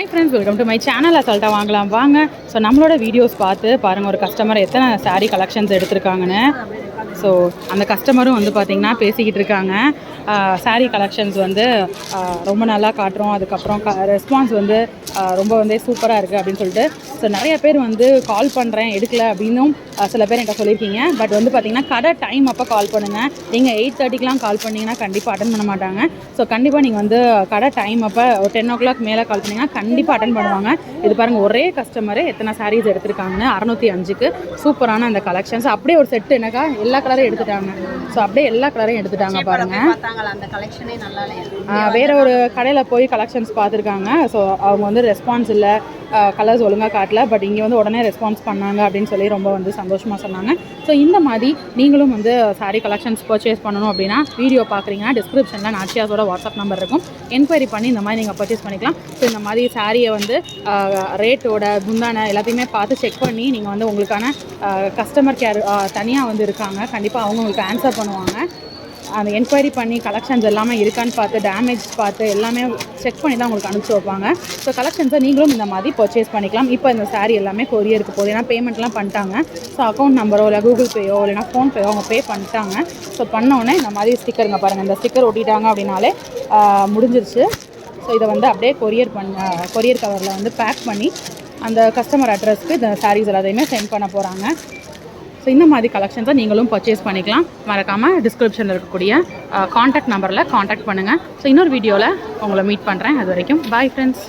Hi friends welcome to my channel அசால்ட்டாக வாங்கலாம். வாங்க. ஸோ நம்மளோட வீடியோஸ் பார்த்து பாருங்கள் ஒரு கஸ்டமர் எத்தனை சாரீ கலெக்ஷன்ஸ் எடுத்திருக்காங்கன்னு. ஸோ அந்த கஸ்டமரும் வந்து பார்த்திங்கன்னா பேசிக்கிட்டு இருக்காங்க. சாரீ கலெக்ஷன்ஸ் வந்து ரொம்ப நல்லா காட்டுறோம். அதுக்கப்புறம் க ரெஸ்பான்ஸ் வந்து ரொம்ப வந்து சூப்பராக இருக்குது அப்படின்னு சொல்லிட்டு. ஸோ நிறைய பேர் வந்து கால் பண்ணுறேன் எடுக்கல அப்படின்னும் சில பேர் என்கிட்ட சொல்லியிருக்கீங்க. பட் வந்து பார்த்திங்கன்னா கடை டைம் அப்போ கால் பண்ணுங்கள் நீங்கள் எயிட் தேர்ட்டிக்கெலாம் கால் பண்ணிங்கன்னா கண்டிப்பாக அட்டன் பண்ண மாட்டாங்க. ஸோ கண்டிப்பாக நீங்கள் வந்து கடை டைம் அப்போ ஒரு டென் ஓ கிளாக் மேலே கால் பண்ணிங்கன்னா கண்டிப்பாக அட்டன் பண்ணுவாங்க. இது பாருங்கள் ஒரே கஸ்டமரு எத்தனை சாரீஸ் எடுத்திருக்காங்கன்னு அறநூற்றி அஞ்சுக்கு சூப்பரான அந்த கலெக்ஷன்ஸ் அப்படியே ஒரு செட்டு என்னக்கா? எல்லா கலரும் எடுத்துட்டாங்க. ஸோ அப்படியே எல்லா கலரையும் எடுத்துட்டாங்க பாருங்கள் வேற ஒரு கடையில் போய் கலெக்ஷன்ஸ் பார்த்துருக்காங்க. ஸோ அவங்க வந்து ரெஸ்பான்ஸ் இல்லை. கலர்ஸ் ஒழுங்காக காட்டல. பட் இங்கே வந்து உடனே ரெஸ்பான்ஸ் பண்ணாங்க அப்படின்னு சொல்லி ரொம்ப வந்து சந்தோஷமாக சொன்னாங்க. ஸோ இந்த மாதிரி நீங்களும் வந்து சாரீ கலெக்ஷன்ஸ் பர்ச்சேஸ் பண்ணணும் அப்படின்னா வீடியோ பார்க்குறீங்கன்னா டிஸ்கிரிப்ஷனில் நாச்சியாஸோட வாட்ஸ்அப் நம்பர் இருக்கும். என்கொயரி பண்ணி இந்த மாதிரி நீங்கள் பர்ச்சேஸ் பண்ணிக்கலாம். ஸோ இந்த மாதிரி சாரியை வந்து ரேட்டோட குந்தான எல்லாத்தையுமே பார்த்து செக் பண்ணி நீங்கள் வந்து உங்களுக்கான கஸ்டமர் கேர் தனியாக வந்து இருக்காங்க. கண்டிப்பாக அவங்க உங்களுக்கு ஆன்சர் பண்ணுவாங்க. அந்த என்கொயரி பண்ணி கலெக்ஷன்ஸ் எல்லாமே இருக்கான்னு பார்த்து டேமேஜ் பார்த்து எல்லாமே செக் பண்ணி தான் உங்களுக்கு அனுப்பிச்சி வைப்பாங்க. ஸோ கலெக்ஷன்ஸை நீங்களும் இந்த மாதிரி பர்ச்சேஸ் பண்ணிக்கலாம். இப்போ இந்த saree எல்லாமே கொரியருக்கு போகுது. ஏன்னா பேமெண்ட்லாம் பண்ணிட்டாங்க. ஸோ அக்கௌண்ட் நம்பரோ இல்லை கூகுள் பேயோ இல்லைனா ஃபோன்பேயோ அவங்க பே பண்ணிட்டாங்க. ஸோ பண்ணோடனே இந்த மாதிரி ஸ்டிக்கருங்க பாருங்கள் இந்த ஸ்டிக்கர் ஒட்டிட்டாங்க அப்படின்னாலே முடிஞ்சிருச்சு. ஸோ இதை வந்து அப்படியே கொரியர் பண்ண கொரியர் கவரில் வந்து பேக் பண்ணி அந்த கஸ்டமர் அட்ரஸ்க்கு இந்த சாரீஸ் எல்லாத்தையுமே சென்ட் பண்ண போகிறாங்க ஸோ இந்த மாதிரி கலெக்ஷன்ஸை நீங்களும் பர்ச்சேஸ் பண்ணிக்கலாம். மறக்காமல் டிஸ்கிரிப்ஷனில் இருக்கக்கூடிய காண்டாக்ட் நம்பரில் காண்டாக்ட் பண்ணுங்கள் ஸோ இன்னொரு வீடியோவில் உங்களை மீட் பண்ணுறேன் அது வரைக்கும் பாய் ஃப்ரெண்ட்ஸ்